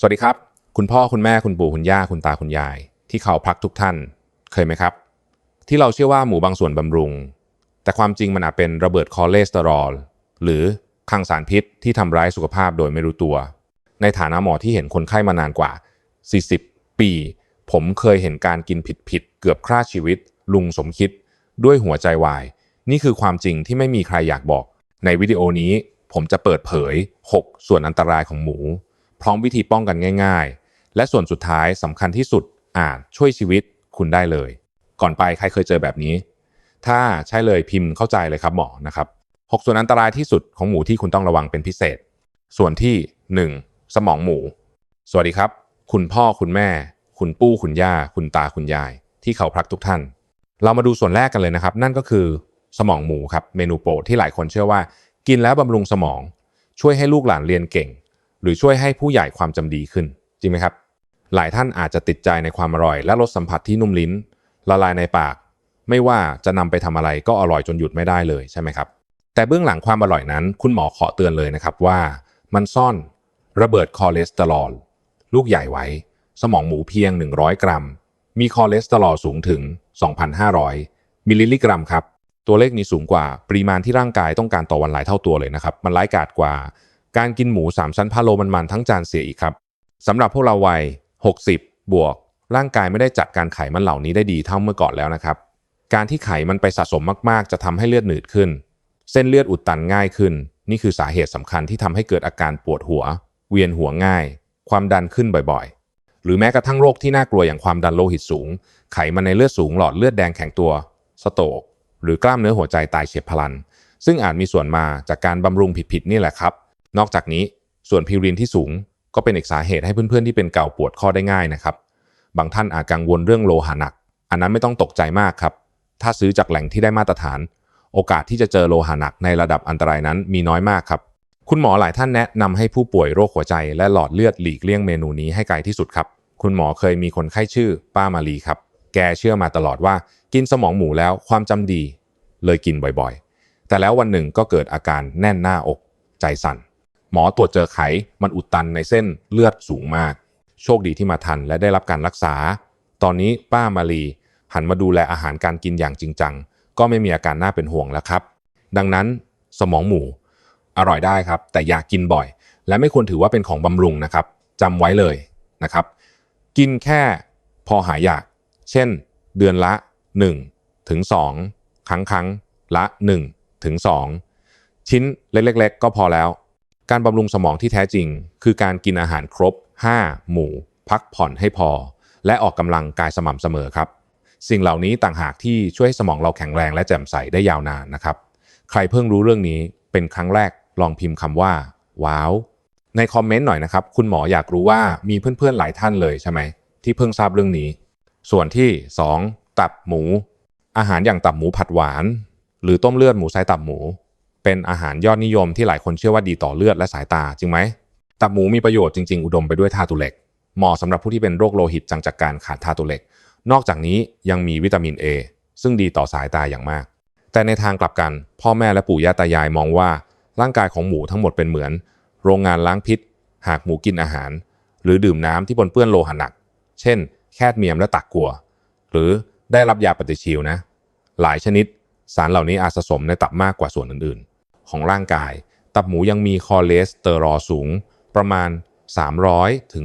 สวัสดีครับ คุณพ่อคุณแม่คุณปู่คุณย่าคุณตาคุณยาย ที่เขาพักทุกท่านเคยไหมครับ ที่เราเชื่อว่าหมูบางส่วนบำรุง แต่ความจริงมันอาจเป็นระเบิดคอเลสเตอรอลหรือคลังสารพิษที่ทำร้ายสุขภาพโดยไม่รู้ตัว ในฐานะหมอที่เห็นคนไข้มานานกว่า 40 ปี ผมเคยเห็นการกินผิดๆเกือบฆ่าชีวิต ลุงสมคิด ด้วยหัวใจวาย นี่คือความจริงที่ไม่มีใครอยากบอก ในวิดีโอนี้ผมจะเปิดเผย 6 ส่วนอันตรายของหมู พร้อมวิธีป้องกันง่าย ๆ และส่วนสุดท้ายสำคัญที่สุดอาจช่วยชีวิตคุณได้เลย ก่อนไปใครเคยเจอแบบนี้ ถ้าใช่เลยพิมพ์เข้าใจเลยครับหมอนะครับ6ส่วนอันตรายที่สุดของหมูที่คุณต้องระวังเป็นพิเศษ ส่วนที่ 1. สมองหมู สวัสดีครับ คุณพ่อคุณแม่ คุณปู่คุณย่า คุณตาคุณยาย ที่เขาพรักทุกท่าน เรามาดูส่วนแรกกันเลยนะครับ นั่นก็คือสมองหมูครับเมนูโปรดที่หลายคนเชื่อว่า กินแล้วบำรุงสมอง ช่วยให้ลูกหลานเรียนเก่ง หรือช่วยให้ผู้ใหญ่ความจำดีขึ้น จริงไหมครับ หลายท่านอาจจะติดใจในความอร่อย และรสสัมผัสที่นุ่มลิ้น ละลายในปาก ไม่ว่าจะนำไปทำอะไรก็อร่อยจนหยุดไม่ได้เลยใช่ไหมครับ แต่เบื้องหลังความอร่อยนั้น คุณหมอขอเตือนเลยนะครับว่า มันซ่อนระเบิดคอเลสเตอรอลลูกใหญ่ไว้ สมองหมูเพียง 100 กรัม มีคอเลสเตอรอลสูงถึง 2,500 มิลลิกรัมครับตัวเลขนี้สูงกว่าปริมาณที่ร่างกายต้องการต่อวันหลายเท่าตัวเลยนะครับ มันร้ายกาจกว่า การกินหมู 3 ชั้นพะโลมันๆทั้งจานเสียอีกครับสำหรับพวกเราวัย 60 บวก ร่างกายไม่ได้จัดการไขมันเหล่านี้ได้ดีเท่าเมื่อก่อนแล้วนะครับ การที่ไขมันไปสะสมมากๆ จะทำให้เลือดหนืดขึ้น เส้นเลือดอุดตันง่ายขึ้น นี่คือสาเหตุสำคัญที่ทำให้เกิดอาการปวดหัว เวียนหัวง่าย ความดันขึ้นบ่อยๆ หรือแม้กระทั่งโรคที่น่ากลัวอย่างความดันโลหิตสูง ไขมันในเลือดสูงหลอดเลือดแดงแข็งตัว สโตกหรือกล้ามเนื้อหัวใจตายเฉียบพลัน ซึ่งอาจมีส่วนมาจากการบำรุงผิดๆนี่แหละครับ นอกจากนี้ส่วนพิวรินที่สูงก็เป็นอีกสาเหตุให้เพื่อนๆที่เป็นเก่าปวดข้อได้ง่ายนะครับ บางท่านอาจกังวลเรื่องโลหะหนัก อันนั้นไม่ต้องตกใจมากครับ ถ้าซื้อจากแหล่งที่ได้มาตรฐาน โอกาสที่จะเจอโลหะหนักในระดับอันตรายนั้นมีน้อยมากครับ คุณหมอหลายท่านแนะนำให้ผู้ป่วยโรคหัวใจ และหลอดเลือดหลีกเลี่ยงเมนูนี้ให้ไกลที่สุดครับ คุณหมอเคยมีคนไข้ชื่อป้ามาลีครับ แกเชื่อมาตลอดว่ากินสมองหมูแล้วความจำดี เลยกินบ่อยๆ แต่แล้ววันหนึ่งก็เกิดอาการแน่นหน้าอก ใจสั่น หมอตรวจเจอไขมันอุดตันในเส้นเลือดสูงมาก โชคดีที่มาทันและได้รับการรักษา ตอนนี้ป้ามาลีหันมาดูแลอาหารการกินอย่างจริงจัง ก็ไม่มีอาการน่าเป็นห่วงแล้วครับ ดังนั้นสมองหมูอร่อยได้ครับ แต่อย่ากกินบ่อย และไม่ควรถือว่าเป็นของบำรุงนะครับจำไว้เลยนะครับ กินแค่พอหายอยาก เช่น เดือนละ 1 ถึง 2 ครั้งครั้งละ 1 ถึง 2 ชิ้นเล็กๆ ก็พอแล้ว การบำรุงสมองที่แท้จริง คือการกินอาหารครบ 5 หมู่ พักผ่อนให้พอ และออกกำลังกายสม่ำเสมอครับ สิ่งเหล่านี้ต่างหากที่ช่วยให้สมองเราแข็งแรงและแจ่มใสได้ยาวนานนะครับ ใครเพิ่งรู้เรื่องนี้เป็นครั้งแรกลองพิมพ์คำว่า ว้าว ในคอมเมนต์หน่อยนะครับ คุณหมออยากรู้ว่ามีเพื่อนๆหลายท่านเลยใช่ไหมที่เพิ่งทราบเรื่องนี้ ส่วนที่ 2 ตับหมู อาหารอย่างตับหมูผัดหวาน หรือต้มเลือดหมูไซตับหมู เป็นอาหารยอดนิยมที่หลายคนเชื่อว่าดีต่อเลือดและสายตาจริงไหมตับหมูมีประโยชน์จริงๆ อุดมไปด้วยธาตุเหล็ก เหมาะสำหรับผู้ที่เป็นโรคโลหิตจังจากการขาดธาตุเหล็ก นอกจากนี้ยังมีวิตามิน A ซึ่งดีต่อสายตาอย่างมาก แต่ในทางกลับกัน พ่อแม่และปู่ย่าตายายมองว่า ร่างกายของหมูทั้งหมดเป็นเหมือน โรงงานล้างพิษ หากหมูกินอาหาร หรือดื่มน้ำที่ปนเปื้อนโลหะหนัก เช่น แคดเมียมและตักกัว หรือได้รับยาปฏิชีวนะ หลายชนิด สารเหล่านี้อาจสะสมในตับมากกว่าส่วนอื่น ของร่างกาย ตับหมูยังมีคอเลสเตอรอลสูง ประมาณ 300ถึง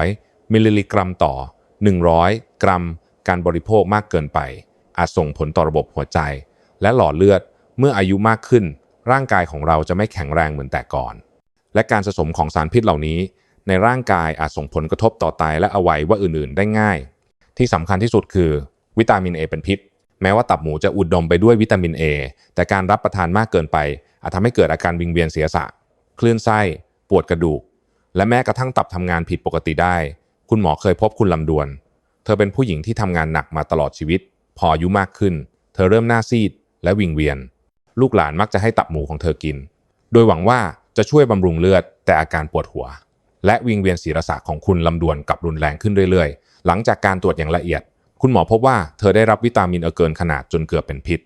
400 มิลลิกรัมต่อ 100 กรัม การบริโภคมากเกินไป อาจส่งผลต่อระบบหัวใจ และหลอดเลือดเมื่ออายุมากขึ้น ร่างกายของเราจะไม่แข็งแรงเหมือนแต่ก่อน และการสะสมของสารพิษเหล่านี้ ในร่างกายอาจส่งผลกระทบต่อไตและอวัยวะอื่น ๆ ได้ง่าย ที่สำคัญที่สุดคือ วิตามิน A เป็นพิษแม้ว่าตับหมูจะอุดมไปด้วยวิตามิน A แต่การรับประทานมากเกินไป อาจทำให้เกิดอาการวิงเวียนเสียสะคลื่นไส้ปวดกระดูก และแม้กระทั่งตับทำงานผิดปกติได้ คุณหมอเคยพบคุณลำดวน เธอเป็นผู้หญิงที่ทำงานหนักมาตลอดชีวิต พออายุมากขึ้น เธอเริ่มหน้าซีดและวิงเวียน ลูกหลานมักจะให้ตับหมูของเธอกิน โดยหวังว่าจะช่วยบำรุงเลือด แต่อาการปวดหัว และวิงเวียนศีรษะของคุณลำดวนกับรุนแรงขึ้นเรื่อยๆ หลังจากการตรวจอย่างละเอียด คุณหมอพบว่าเธอได้รับวิตามินเกินขนาดจนเกือบเป็นพิษ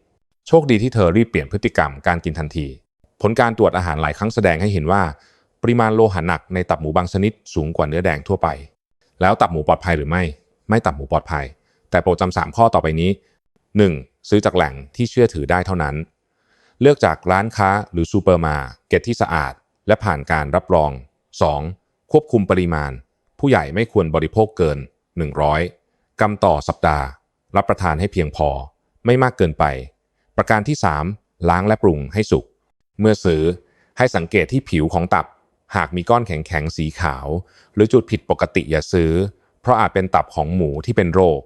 โชคดีที่เธอรีบเปลี่ยนพฤติกรรมการกินทันที ผลการตรวจอาหารหลายครั้งแสดงให้เห็นว่า ปริมาณโลหะหนักในตับหมูบางชนิดสูงกว่าเนื้อแดงทั่วไป แล้วตับหมูปลอดภัยหรือไม่ ไม่ตับหมูปลอดภัย แต่โปรดจำสามข้อต่อไปนี้ 1. ซื้อจากแหล่งที่เชื่อถือได้เท่านั้น เลือกจากร้านค้าหรือซูเปอร์มาร์เก็ตที่สะอาด และผ่านการรับรอง 2. ควบคุมปริมาณ ผู้ใหญ่ไม่ควรบริโภคเกิน 100 กรัมต่อสัปดาห์ รับประทานให้เพียงพอ ไม่มากเกินไป ประการที่ 3. ล้างและปรุงให้สุก เมื่อซื้อให้สังเกตที่ผิวของตับ หากมีก้อนแข็งๆสีขาว หรือจุดผิดปกติอย่าซื้อ เพราะอาจเป็นตับของหมูที่เป็นโรค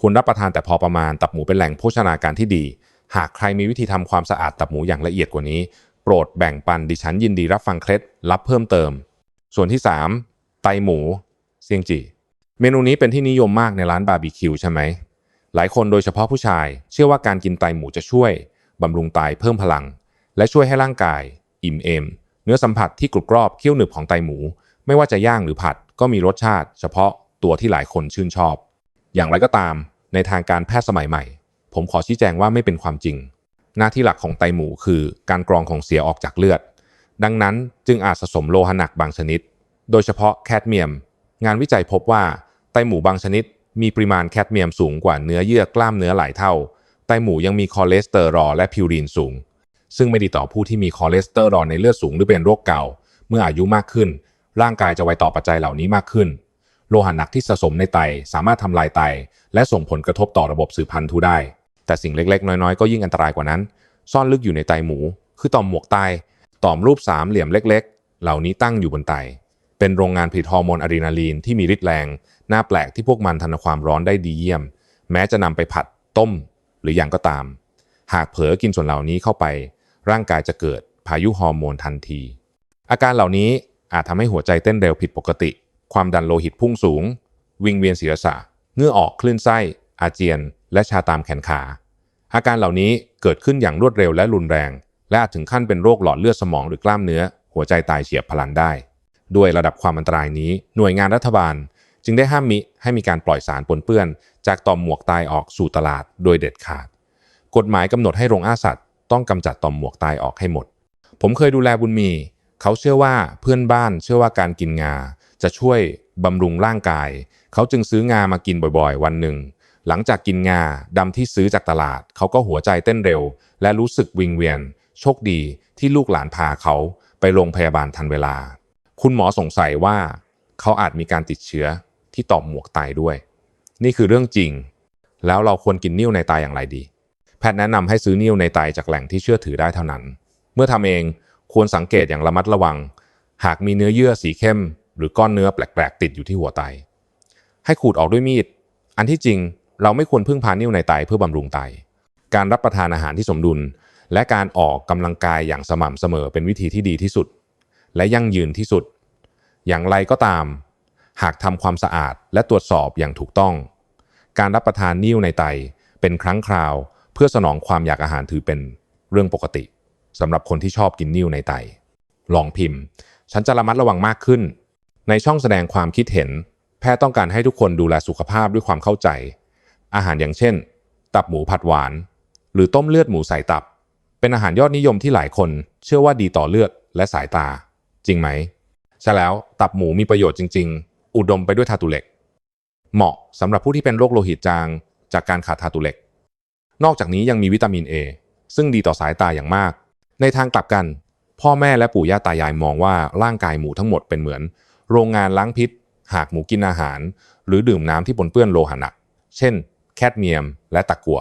คุณรับประทานแต่พอประมาณตับหมูเป็นแหล่งโภชนาการที่ดี หากใครมีวิธีทำความสะอาดตับหมูอย่างละเอียดกว่านี้ โปรดแบ่งปันดิฉันยินดีรับฟังเคล็ดลับเพิ่มเติม ส่วนที่ 3. ไตหมูเซียงจีเมนูนี้เป็นที่นิยมมากในร้านบาร์บีคิวใช่ไหมหลายคนโดยเฉพาะผู้ชาย เชื่อว่าการกินไตหมูจะช่วยบำรุงไตเพิ่มพลัง และช่วยให้ร่างกาย อิ่มเอม เนื้อสัมผัสที่กรุบกรอบเคี้ยวหนึบของไตหมู ไม่ว่าจะย่างหรือผัดก็มีรสชาติ เฉพาะตัวที่หลายคนชื่นชอบ อย่างไรก็ตาม ในทางการแพทย์สมัยใหม่ ผมขอชี้แจงว่าไม่เป็นความจริง หน้าที่หลักของไตหมูคือการกรองของเสียออกจากเลือด ดังนั้นจึงอาจสะสมโลหะหนักบางชนิด โดยเฉพาะแคดเมียม งานวิจัยพบว่าไตหมูบางชนิด มีปริมาณแคดเมียมสูงกว่าเนื้อเยื่อกล้ามเนื้อหลายเท่า ไตหมูยังมีคอเลสเตอรอลและพิวรีนสูง ซึ่งไม่ดีต่อผู้ที่มีคอเลสเตอรอลในเลือดสูงหรือเป็นโรคเก่า เมื่ออายุมากขึ้น ร่างกายจะไวต่อปัจจัยเหล่านี้มากขึ้น โลหะหนักที่สะสมในไตสามารถทำลายไต และส่งผลกระทบต่อระบบสืบพันธุ์ทุได้ แต่สิ่งเล็กๆ น้อยๆ ก็ยิ่งอันตรายกว่านั้น ซ่อนลึกอยู่ในไตหมู คือต่อมหมวกไต ต่อมรูปสามเหลี่ยมเล็ก ๆ เหล่านี้ตั้งอยู่บนไต เป็นโรงงานผลิตฮอร์โมนอะดรีนาลีนที่มีฤทธิ์แรง น่าแปลกที่พวกมันทนความร้อนได้ดีเยี่ยม แม้จะนำไปผัด ต้ม หรืออย่างก็ตาม หากเผลอกินส่วนเหล่านี้เข้าไป ร่างกายจะเกิดพายุฮอร์โมนทันที อาการเหล่านี้อาจทำให้หัวใจเต้นเร็วผิดปกติ ความดันโลหิตพุ่งสูง วิงเวียนศีรษะเงื่อออกคลื่นไส้ อาเจียน และชาตามแขนขา อาการเหล่านี้เกิดขึ้นอย่างรวดเร็วและรุนแรง และอาจถึงขั้นเป็นโรคหลอดเลือดสมองหรือกล้ามเนื้อ หัวใจตายเฉียบพลันได้ ด้วยระดับความอันตรายนี้ หน่วยงานรัฐบาล จึงได้ห้ามมิให้มีการปล่อยสารปนเปื้อน จากต่อมหมวกตายออกสู่ตลาดโดยเด็ดขาด กฎหมายกำหนดให้โรงอาสัตว์ต้องกำจัดต่อมหมวกตายออกให้หมด ผมเคยดูแลบุญมี เขาเชื่อว่าเพื่อนบ้านเชื่อว่าการกินงา จะช่วยบำรุงร่างกาย เขาจึงซื้องามากินบ่อยๆ วันหนึ่ง หลังจากกินงาดำที่ซื้อจากตลาด เขาก็หัวใจเต้นเร็ว และรู้สึกวิงเวียน โชคดีที่ลูกหลานพาเขาไปโรงพยาบาลทันเวลา คุณหมอสงสัยว่าเขาอาจมีการติดเชื้อที่ต่อมหมวกไตด้วย นี่คือเรื่องจริง แล้วเราควรกินนิ่วในไตอย่างไรดี พทย์แนะนำให้ซื้อนิ่วในไตจากแหล่งที่เชื่อถือได้เท่านั้น เมื่อทำเองควรสังเกตอย่างระมัดระวัง หากมีเนื้อเยื่อสีเข้ม หรือก้อนเนื้อแปลกๆ ติดอยู่ที่หัวไต ให้ขูดออกด้วยมีด อันที่จริงเราไม่ควรพึ่งพานิ่วในไตเพื่อบำรุงไต การรับประทานอาหารที่สมดุล และการออกกำลังกายอย่างสม่ำเสมอเป็นวิธีที่ดีที่สุด และยั่งยืนที่สุด อย่างไรก็ตาม หากทำความสะอาดและตรวจสอบอย่างถูกต้อง การรับประทานนิ่วในไตเป็นครั้งคราว เพื่อสนองความอยากอาหารถือเป็นเรื่องปกติสำหรับคนที่ชอบกินนิ่วในไต ลองพิมพ์ ฉันจะระมัดระวังมากขึ้น ในช่องแสดงความคิดเห็น แพทย์ต้องการให้ทุกคนดูแลสุขภาพด้วยความเข้าใจ อาหารอย่างเช่น ตับหมูผัดหวาน หรือต้มเลือดหมูใส่ตับ เป็นอาหารยอดนิยมที่หลายคน เชื่อว่าดีต่อเลือดและสายตา จริงไหมใช่แล้วตับหมูมีประโยชน์จริง ๆ อุดมไปด้วยธาตุเหล็ก เหมาะสำหรับผู้ที่เป็นโรคโลหิตจาง จากการขาดธาตุเหล็ก นอกจากนี้ยังมีวิตามิน A ซึ่งดีต่อสายตาอย่างมาก ในทางกลับกัน พ่อแม่และปู่ย่าตายายมองว่าร่างกายหมูทั้งหมดเป็นเหมือน โรงงานล้างพิษ หากหมูกินอาหาร หรือดื่มน้ำที่ปนเปื้อนโลหะหนัก เช่น แคดเมียม และตะกั่ว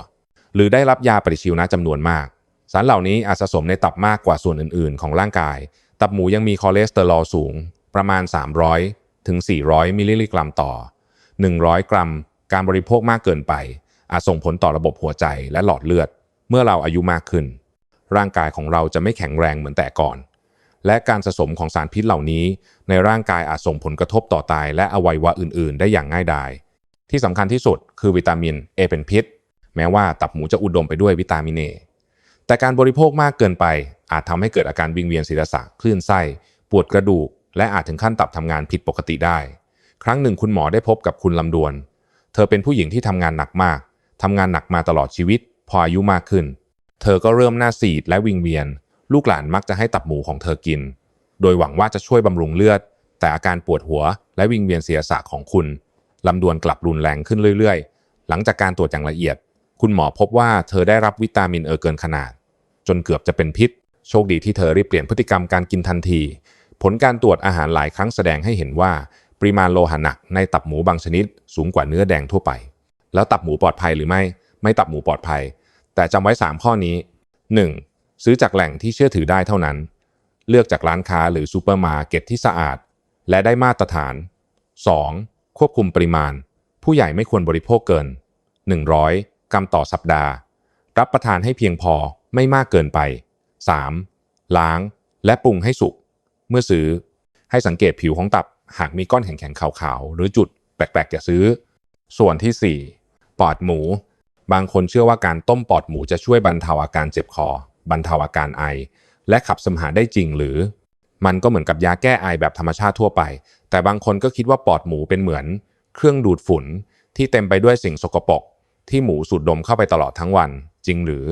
หรือได้รับยาปฏิชีวนะจำนวนมาก สารเหล่านี้อาจสะสมในตับมากกว่าส่วนอื่น ๆ ของร่างกาย ตับหมูยังมีคอเลสเตอรอลสูง ประมาณ 300 ถึง 400 มิลลิกรัมต่อ 100 กรัม การบริโภคมากเกินไป อาจส่งผลต่อระบบหัวใจและหลอดเลือด เมื่อเราอายุมากขึ้น ร่างกายของเราจะไม่แข็งแรงเหมือนแต่ก่อน และการสะสมของสารพิษเหล่านี้ ในร่างกายอาจส่งผลกระทบต่อไตและอวัยวะอื่น ๆ ได้อย่างง่ายดาย ที่สำคัญที่สุดคือวิตามิน A เป็นพิษ แม้ว่าตับหมูจะอุดมไปด้วยวิตามิน A แต่การบริโภคมากเกินไป อาจทำให้เกิดอาการวิงเวียนศีรษะคลื่นไส้ปวดกระดูก และอาจถึงขั้นตับทำงานผิดปกติได้ ครั้งหนึ่งคุณหมอได้พบกับคุณลำดวน เธอเป็นผู้หญิงที่ทำงานหนักมาก ทำงานหนักมาตลอดชีวิต พออายุมากขึ้น เธอก็เริ่มหน้าซีดและวิงเวียน ลูกหลานมักจะให้ตับหมูของเธอกิน โดยหวังว่าจะช่วยบำรุงเลือด แต่อาการปวดหัวและวิงเวียนเสียสะของคุณลำดวนกลับรุนแรงขึ้นเรื่อยๆ หลังจากการตรวจอย่างละเอียด คุณหมอพบว่าเธอได้รับวิตามินเออเกินขนาด จนเกือบจะเป็นพิษ โชคดีที่เธอรีบเปลี่ยนพฤติกรรมการกินทันที ผลการตรวจอาหารหลายครั้งแสดงให้เห็นว่า ปริมาณโลหะหนักในตับหมูบางชนิดสูงกว่าเนื้อแดงทั่วไป แล้วตับหมูปลอดภัยหรือไม่ ไม่ตับหมูปลอดภัย แต่จำไว้ 3 ข้อนี้ 1. ซื้อจากแหล่งที่เชื่อถือได้เท่านั้น เลือกจากร้านค้าหรือซูเปอร์มาร์เก็ตที่สะอาด และได้มาตรฐาน 2. ควบคุมปริมาณ ผู้ใหญ่ไม่ควรบริโภคเกิน 100 กรัมต่อสัปดาห์ รับประทานให้เพียงพอไม่มากเกินไป 3. ล้างและปรุงให้สุก เมื่อซื้อ ให้สังเกตผิวของตับหากมีก้อนแข็งๆขาวๆ หรือจุดแปลกๆอย่าซื้อ ส่วนที่ 4 อดหมู บางคนเชื่อว่าการต้มปอดหมูจะช่วยบรรเทาอาการเจ็บคอ บรรเทาอาการไอ และขับเสมหะได้จริงหรือ มันก็เหมือนกับยาแก้ไอแบบธรรมชาติทั่วไป แต่บางคนก็คิดว่าปอดหมูเป็นเหมือน เครื่องดูดฝุ่นที่เต็มไปด้วยสิ่งสกปรกที่หมูสูดดมเข้าไปตลอดทั้งวัน จริงหรือ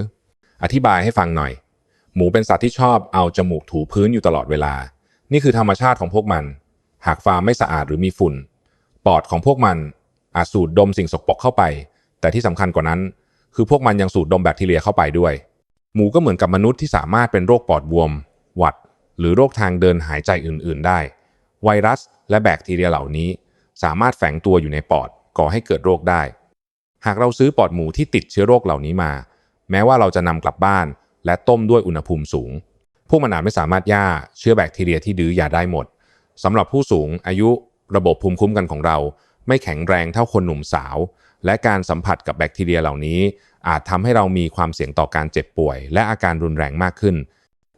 อธิบายให้ฟังหน่อย หมูเป็นสัตว์ที่ชอบเอาจมูกถูพื้นอยู่ตลอดเวลา นี่คือธรรมชาติของพวกมัน หากฟาร์มไม่สะอาดหรือมีฝุ่น ปอดของพวกมันอาจสูดดมสิ่งสกปรกเข้าไป แต่ที่สำคัญกว่านั้น คือพวกมันยังสูดดมแบคทีเรียเข้าไปด้วย หมูก็เหมือนกับมนุษย์ที่สามารถเป็นโรคปอดบวม หวัด หรือโรคทางเดินหายใจอื่น ๆ ได้ ไวรัส และแบคทีเรียเหล่านี้ สามารถแฝงตัวอยู่ในปอดก่อให้เกิดโรคได้ หากเราซื้อปอดหมูที่ติดเชื้อโรคเหล่านี้มา แม้ว่าเราจะนำกลับบ้าน และต้มด้วยอุณหภูมิสูง พวกมันอาจไม่สามารถย่าเชื้อแบคทีเรียที่ดื้อยาได้หมดสำหรับผู้สูงอายุระบบภูมิคุ้มกันของเรา ไม่แข็งแรงเท่าคนหนุ่มสาว และการสัมผัสกับแบคทีเรียเหล่านี้ อาจทำให้เรามีความเสี่ยงต่อการเจ็บป่วย และอาการรุนแรงมากขึ้น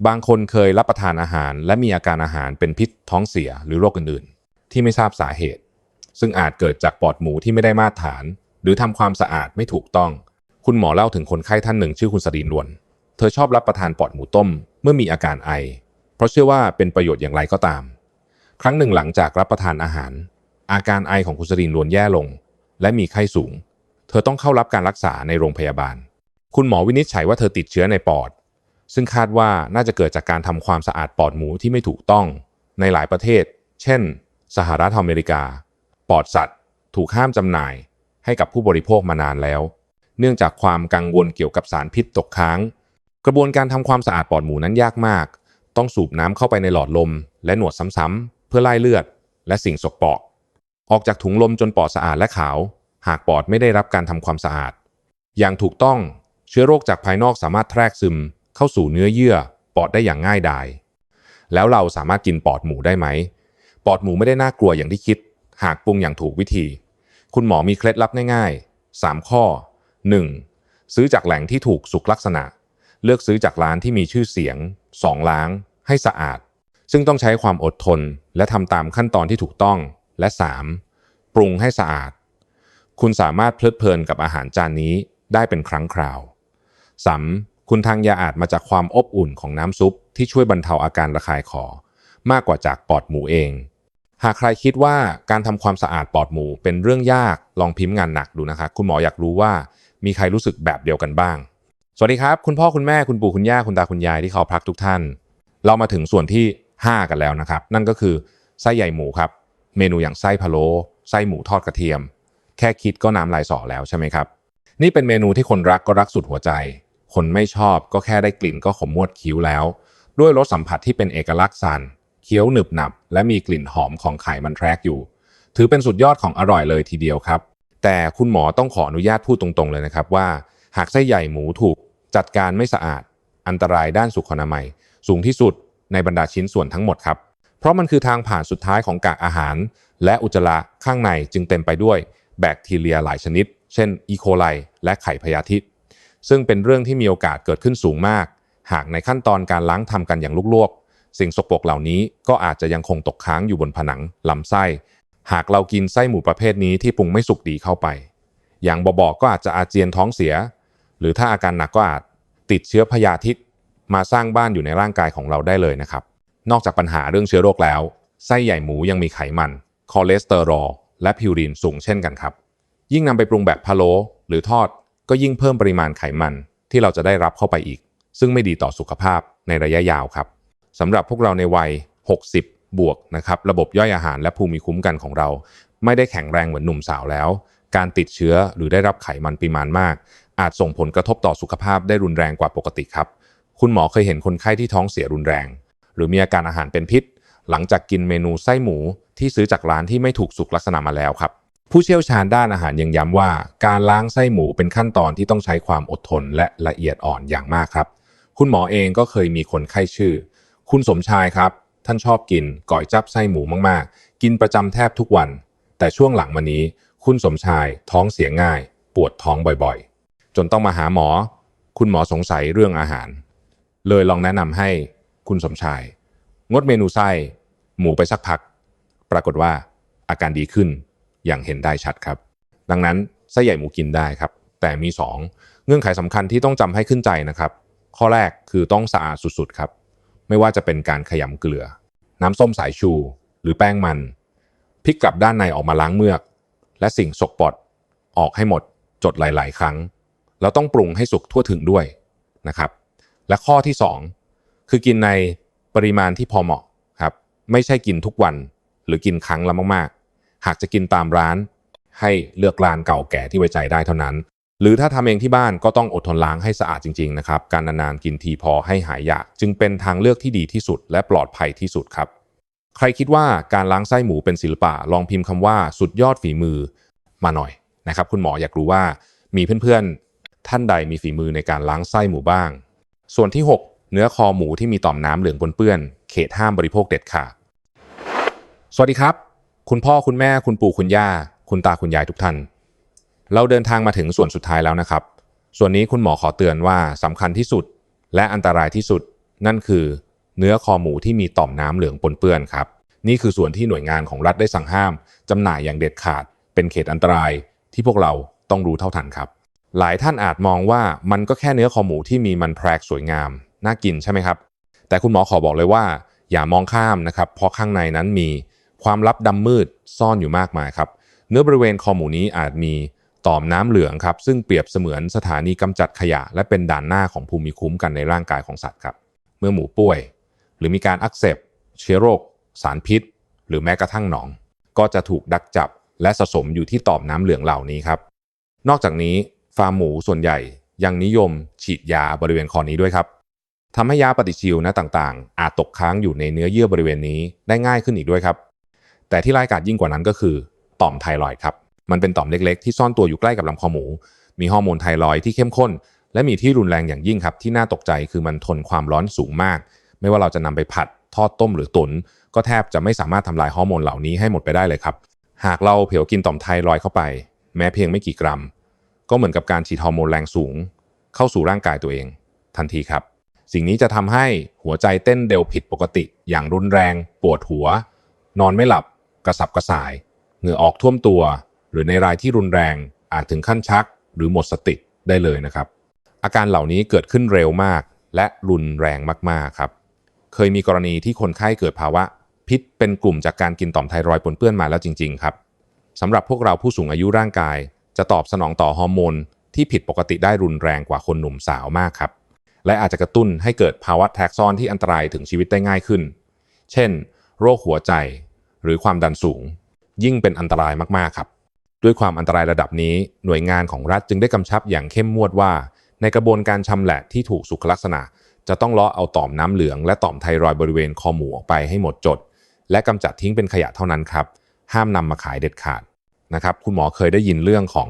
บางคนเคยรับประทานอาหาร และมีอาการอาหารเป็นพิษท้องเสียหรือโรคอื่นๆ ที่ไม่ทราบสาเหตุ ซึ่งอาจเกิดจากปอดหมูที่ไม่ได้มาตรฐาน หรือทำความสะอาดไม่ถูกต้อง คุณหมอเล่าถึงคนไข้ท่านหนึ่งชื่อคุณสรีนวนเธอชอบรับประทานปอดหมูต้มเมื่อมีอาการไอ เพราะเชื่อว่าเป็นประโยชน์อย่างไรก็ตาม ครั้งหนึ่งหลังจากรับประทานอาหาร อาการไอของคุณสรีนลวนแย่ลง และมีไข้สูง เธอต้องเข้ารับการรักษาในโรงพยาบาล คุณหมอวินิจฉัยว่าเธอติดเชื้อในปอด ซึ่งคาดว่าน่าจะเกิดจากการทำความสะอาดปอดหมูที่ไม่ถูกต้อง ในหลายประเทศ เช่น สหรัฐอเมริกา ปอดสัตว์ ถูกห้ามจำหน่าย ให้กับผู้บริโภคมานานแล้ว เนื่องจากความกังวลเกี่ยวกับสารพิษตกค้าง กระบวนการทำความสะอาดปอดหมูนั้นยากมาก ต้องสูบน้ำเข้าไปในหลอดลม และหนวดซ้ำๆเพื่อไล่เลือด และสิ่งสกปรก ออกจากถุงลมจนปอดสะอาดและขาว หากปอดไม่ได้รับการทำความสะอาด อย่างถูกต้องเชื้อโรคจากภายนอกสามารถแทรกซึม เข้าสู่เนื้อเยื่อ ปอดได้อย่างง่ายดาย แล้วเราสามารถกินปอดหมูได้ไหม ปอดหมูไม่ได้น่ากลัวอย่างที่คิด หากปรุงอย่างถูกวิธี คุณหมอมีเคล็ดลับง่ายๆ 3 ข้อ 1. ซื้อจากแหล่งที่ถูกสุขลักษณะ เลือกซื้อจากร้านที่มีชื่อเสียง 2 ล้าง ให้สะอาด ซึ่งต้องใช้ความอดทนและทำตามขั้นตอนที่ถูกต้อง และ 3. ปรุงให้สะอาด คุณสามารถเพลิดเพลินกับอาหารจานนี้ได้เป็นครั้งคราว 3. คุณทางยาอาจมาจากความอบอุ่นของน้ำซุปที่ช่วยบรรเทาอาการระคายคอมากกว่าจากปอดหมูเอง หากใครคิดว่าการทำความสะอาดปอดหมูเป็นเรื่องยากลองพิมพ์งานหนักดูนะคะคุณหมออยากรู้ว่ามีใครรู้สึกแบบเดียวกันบ้าง สวัสดีครับ คุณพ่อคุณแม่คุณปู่คุณย่าคุณตาคุณยายที่เขาพักทุกท่าน เรามาถึงส่วนที่ 5 กันแล้วนะครับ นั่นก็คือไส้ใหญ่หมูครับ เมนูอย่างไส้พะโล้ไส้หมูทอดกระเทียม แค่คิดก็น้ำลายสอแล้วใช่ไหมครับ นี่เป็นเมนูที่คนรักก็รักสุดหัวใจ คนไม่ชอบก็แค่ได้กลิ่นก็ขมวดคิ้วแล้ว ด้วยรสสัมผัสที่เป็นเอกลักษณ์สันเคี้ยวหนึบหนับ และมีกลิ่นหอมของไข่มันแทรกอยู่ ถือเป็นสุดยอดของอร่อยเลยทีเดียวครับ แต่คุณหมอต้องขออนุญาตพูดตรงๆเลยนะครับว่า หากไส้ใหญ่หมูถูกจัดการไม่สะอาด อันตรายด้านสุขอนามัย สูงที่สุดในบรรดาชิ้นส่วนทั้งหมดครับ เพราะมันคือทางผ่านสุดท้ายของกากอาหาร และอุจจาระข้างในจึงเต็มไปด้วยแบคทีเรียหลายชนิด เช่นอีโคไลและไข่พยาธิซึ่งเป็นเรื่องที่มีโอกาสเกิดขึ้นสูงมาก หากในขั้นตอนการล้างทำกันอย่างลวกๆ สิ่งสกปรกเหล่านี้ก็อาจจะยังคงตกค้างอยู่บนผนังลำไส้ หากเรากินไส้หมูประเภทนี้ที่ปรุงไม่สุกดีเข้าไป อย่างบบอกก็อาจจะอาเจียนท้องเสีย หรือถ้าอาการหนักก็อาจติดเชื้อพยาธิมาสร้างบ้านอยู่ในร่างกายของเราได้เลยนะครับ นอกจากปัญหาเรื่องเชื้อโรคแล้ว ไส้ใหญ่หมูยังมีไขมัน คอเลสเตอรอลและพิวรีนสูงเช่นกันครับ ยิ่งนำไปปรุงแบบพะโล้หรือทอดก็ยิ่งเพิ่มปริมาณไขมันที่เราจะได้รับเข้าไปอีก ซึ่งไม่ดีต่อสุขภาพในระยะยาวครับสำหรับพวกเราในวัย 60 บวกนะครับระบบย่อยอาหารและภูมิคุ้มกันของเรา ไม่ได้แข็งแรงเหมือนหนุ่มสาวแล้ว การติดเชื้อหรือได้รับไขมันปริมาณมาก อาจส่งผลกระทบต่อสุขภาพได้รุนแรงกว่าปกติครับ คุณหมอเคยเห็นคนไข้ที่ท้องเสียรุนแรง หรือมีอาการอาหารเป็นพิษ หลังจากกินเมนูไส้หมูที่ซื้อจากร้านที่ไม่ถูกสุขลักษณะมาแล้วครับ ผู้เชี่ยวชาญด้านอาหารยังย้ำว่า การล้างไส้หมูเป็นขั้นตอนที่ต้องใช้ความอดทนและละเอียดอ่อนอย่างมากครับ คุณหมอเองก็เคยมีคนไข้ชื่อ คุณสมชายครับ ท่านชอบกินก๋อยจับไส้หมูมากๆ กินประจำแทบทุกวัน แต่ช่วงหลังมานี้ คุณสมชายท้องเสียง่าย ปวดท้องบ่อยๆ จนต้องมาหาหมอ คุณหมอสงสัยเรื่องอาหาร เลยลองแนะนำให้ คุณสมชาย งดเมนูไส้ หมูไปสักพัก ปรากฏว่าอาการดีขึ้นอย่างเห็นได้ชัดครับ ดังนั้นไส้ใหญ่หมูกินได้ครับ แต่มี 2 เงื่อนไขสำคัญที่ต้องจำให้ขึ้นใจนะครับ ข้อแรกคือต้องสะอาดสุดๆครับ ไม่ว่าจะเป็นการขยำเกลือ น้ำส้มสายชู หรือแป้งมันพลิกกลับด้านในออกมาล้างเมือก และสิ่งสกปรกออกให้หมดจดหลาย ๆ ครั้ง แล้วต้องปรุงให้สุกทั่วถึงด้วยนะครับ และข้อที่ 2 คือกินในปริมาณที่พอเหมาะครับไม่ใช่กินทุกวันหรือกินครั้งละมากๆ หากจะกินตามร้านให้เลือกร้านเก่าแก่ที่ไว้ใจได้เท่านั้น หรือถ้าทำเองที่บ้านก็ต้องอดทนล้างให้สะอาดจริงๆนะครับการนานๆกินทีพอให้หายอยาก จึงเป็นทางเลือกที่ดีที่สุด และปลอดภัยที่สุดครับ ใครคิดว่าการล้างไส้หมูเป็นศิลปะลองพิมพ์คำว่าสุดยอดฝีมือมาหน่อยนะครับ คุณหมออยากรู้ว่ามีเพื่อนๆท่านใดมีฝีมือในการล้างไส้หมูบ้าง ส่วนที่ 6 เนื้อคอหมูที่มีต่อมน้ำเหลืองปนเปื้อน เขตห้ามบริโภคเด็ดขาด สวัสดีครับ คุณพ่อคุณแม่คุณปู่คุณย่า คุณตาคุณยายทุกท่าน เราเดินทางมาถึงส่วนสุดท้ายแล้วนะครับ ส่วนนี้คุณหมอขอเตือนว่าสำคัญที่สุดและอันตรายที่สุด นั่นคือ เนื้อคอหมูที่มีต่อมน้ำเหลืองปนเปื้อนครับ นี่คือส่วนที่หน่วยงานของรัฐได้สั่งห้ามจำหน่ายอย่างเด็ดขาด เป็นเขตอันตรายที่พวกเราต้องรู้เท่าทันครับ หลายท่านอาจมองว่ามันก็แค่เนื้อคอหมูที่มีมันแพรกสวยงาม น่ากินใช่ไหมครับ แต่คุณหมอขอบอกเลยว่า อย่ามองข้ามนะครับ เพราะข้างในนั้นมีความลับดำมืดซ่อนอยู่มากมายครับ เนื้อบริเวณคอหมูนี้อาจมีต่อมน้ำเหลืองครับ ซึ่งเปรียบเสมือนสถานีกำจัดขยะ และเป็นด่านหน้าของภูมิคุ้มกันในร่างกายของสัตว์ครับ เมื่อหมูป่วย หรือมีการอักเสบเชื้อโรค สารพิษ หรือแม้กระทั่งหนอง ก็จะถูกดักจับ และสะสมอยู่ที่ต่อมน้ำเหลืองเหล่านี้ครับ นอกจากนี้ฟาร์มหมูส่วนใหญ่ยังนิยมฉีดยาบริเวณคอนี้ด้วยครับ ทำให้ยาปฏิชีวนะต่างๆ อาจตกค้างอยู่ในเนื้อเยื่อบริเวณนี้ได้ง่ายขึ้นอีกด้วยครับ แต่ที่ร้ายกาจยิ่งกว่านั้นก็คือ ต่อมไทรอยด์ครับ มันเป็นต่อมเล็กๆ ที่ซ่อนตัวอยู่ใกล้กับลำคอหมู มีฮอร์โมนไทรอยด์ที่เข้มข้น และมีที่รุนแรงอย่างยิ่งครับ ที่น่าตกใจคือมันทนความร้อนสูงมาก ไม่ว่าเราจะนำไปผัด ทอดต้มหรือตุน ก็แทบจะไม่สามารถทำลายฮอร์โมนเหล่านี้ให้หมดไปได้เลยครับ หากเราเผลอกินต่อมไทรอยด์เข้าไป แม้เพียงไม่กี่กรัม ก็เหมือนกับการฉีดฮอร์โมนแรงสูง เข้าสู่ร่างกายตัวเอง ทันทีครับ สิ่งนี้จะทำให้หัวใจเต้นเร็วผิดปกติ อย่างรุนแรง ปวดหัว นอนไม่หลับ กระสับกระส่าย เหงื่อออกท่วมตัว หรือในรายที่รุนแรงอาจถึงขั้นชัก หรือหมดสติได้เลยนะครับ อาการเหล่านี้เกิดขึ้นเร็วมาก และรุนแรงมากๆครับ เคยมีกรณีที่คนไข้เกิดภาวะ พิษเป็นกลุ่มจากการกินต่อมไทรอยด์ปนเปื้อนมาแล้วจริง ๆ ครับสำหรับพวกเราผู้สูงอายุร่างกาย จะตอบสนองต่อฮอร์โมนที่ผิดปกติได้รุนแรงกว่าคนหนุ่มสาวมากครับ และอาจจะกระตุ้นให้เกิดภาวะแทรกซ้อนที่อันตรายถึงชีวิตได้ง่ายขึ้น เช่น โรคหัวใจ หรือความดันสูง ยิ่งเป็นอันตรายมากๆครับ ด้วยความอันตรายระดับนี้ หน่วยงานของรัฐจึงได้กำชับอย่างเข้มงวดว่า ในกระบวนการชำแหละที่ถูกสุขลักษณะ จะต้องเลาะเอาต่อมน้ำเหลือง และต่อมไทรอยด์บริเวณคอหมูออกไปให้หมดจด และกำจัดทิ้งเป็นขยะเท่านั้นครับห้ามนำมาขายเด็ดขาดนะครับคุณหมอเคยได้ยินเรื่องของ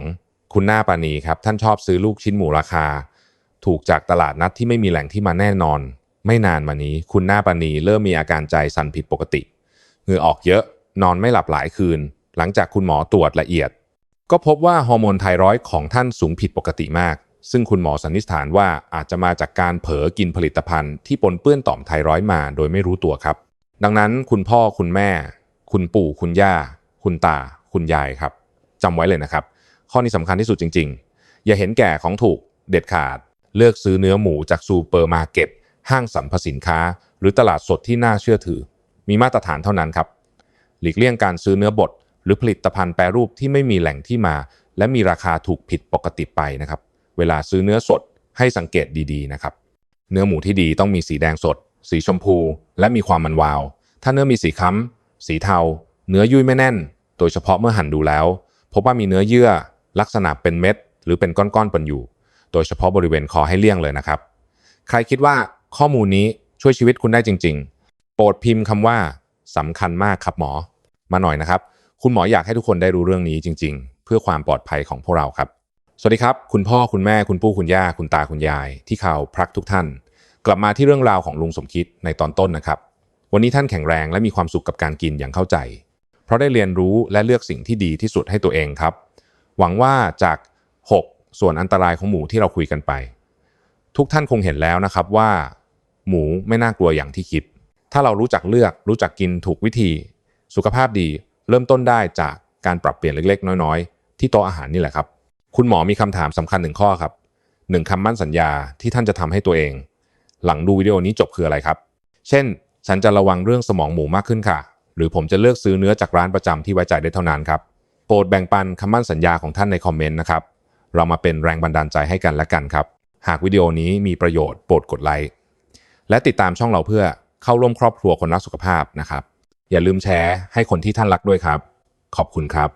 คุณหน้าปานีครับท่านชอบซื้อลูกชิ้นหมูราคา ถูกจากตลาดนัดที่ไม่มีแหล่งที่มาแน่นอน ไม่นานมานี้ คุณหน้าปานีเริ่มมีอาการใจสั่นผิดปกติเหงื่อออกเยอะนอนไม่หลับหลายคืน หลังจากคุณหมอตรวจละเอียด ก็พบว่าฮอร์โมนไทรอยด์ของท่านสูงผิดปกติมาก ซึ่งคุณหมอสันนิษฐานว่าอาจจะมาจากการเผลอกินผลิตภัณฑ์ที่ปนเปื้อนต่อมไทรอยด์มาโดยไม่รู้ตัวครับ ดังนั้นคุณพ่อคุณแม่ คุณปู่คุณย่า คุณตา คุณยายครับจำไว้เลยนะครับ ข้อนี้สำคัญที่สุดจริง ๆ อย่าเห็นแก่ของถูกเด็ดขาด เลือกซื้อเนื้อหมูจากซูเปอร์มาร์เก็ตห้างสรรพสินค้า หรือตลาดสดที่น่าเชื่อถือ มีมาตรฐานเท่านั้นครับ หลีกเลี่ยงการซื้อเนื้อบด หรือผลิตภัณฑ์แปรรูปที่ไม่มีแหล่งที่มา และมีราคาถูกผิดปกติไปนะครับ เวลาซื้อเนื้อสดให้สังเกตดีๆนะครับ เนื้อหมูที่ดีต้องมีสีแดงสด สีชมพู และมีความมันวาว ถ้าเนื้อมีสีค้ำสีเทา เนื้อยุ่ยไม่แน่น โดยเฉพาะเมื่อหั่นดูแล้ว พบว่ามีเนื้อเยื่อ ลักษณะเป็นเม็ด หรือเป็นก้อนๆปนอยู่ โดยเฉพาะบริเวณคอให้เลี่ยงเลยนะครับ ใครคิดว่าข้อมูลนี้ช่วยชีวิตคุณได้จริง ๆ โปรดพิมพ์คำว่าสำคัญมากครับหมอ มาหน่อยนะครับ คุณหมออยากให้ทุกคนได้รู้เรื่องนี้จริง ๆ เพื่อความปลอดภัยของพวกเราครับ สวัสดีครับ คุณพ่อคุณแม่คุณปู่คุณย่าคุณตาคุณยาย ที่ข่าวพรักทุกท่าน กลับมาที่เรื่องราวของลุงสมคิดในตอนต้นนะครับ วันนี้ท่านแข็งแรงและมีความสุขกับการกินอย่างเข้าใจ เพราะได้เรียนรู้และเลือกสิ่งที่ดีที่สุดให้ตัวเองครับ หวังว่าจาก ส่วนอันตรายของหมูที่เราคุยกันไป ทุกท่านคงเห็นแล้วนะครับว่า หมูไม่น่ากลัวอย่างที่คิด ถ้าเรารู้จักเลือกรู้จักกินถูกวิธี สุขภาพดีเริ่มต้นได้จากการปรับเปลี่ยนเล็กๆ น้อยๆ ที่โต๊ะอาหารนี่แหละครับ คุณหมอมีคำถามสำคัญหนึ่งข้อครับหนึ่งคำมั่นสัญญาที่ท่านจะทำให้ตัวเอง หลังดูวิดีโอนี้จบคืออะไรครับ เช่น ฉันจะระวังเรื่องสมองหมูมากขึ้นค่ะ หรือผมจะเลือกซื้อเนื้อจากร้านประจำที่ไว้ใจได้เท่านั้นครับโปรดแบ่งปันคำมั่นสัญญาของท่านในคอมเมนต์นะครับ เรามาเป็นแรงบันดาลใจให้กันและกันครับ หากวิดีโอนี้มีประโยชน์โปรดกดไลค์และติดตามช่องเราเพื่อเข้าร่วมครอบครัวคนรักสุขภาพนะครับ อย่าลืมแชร์ให้คนที่ท่านรักด้วยครับ ขอบคุณครับ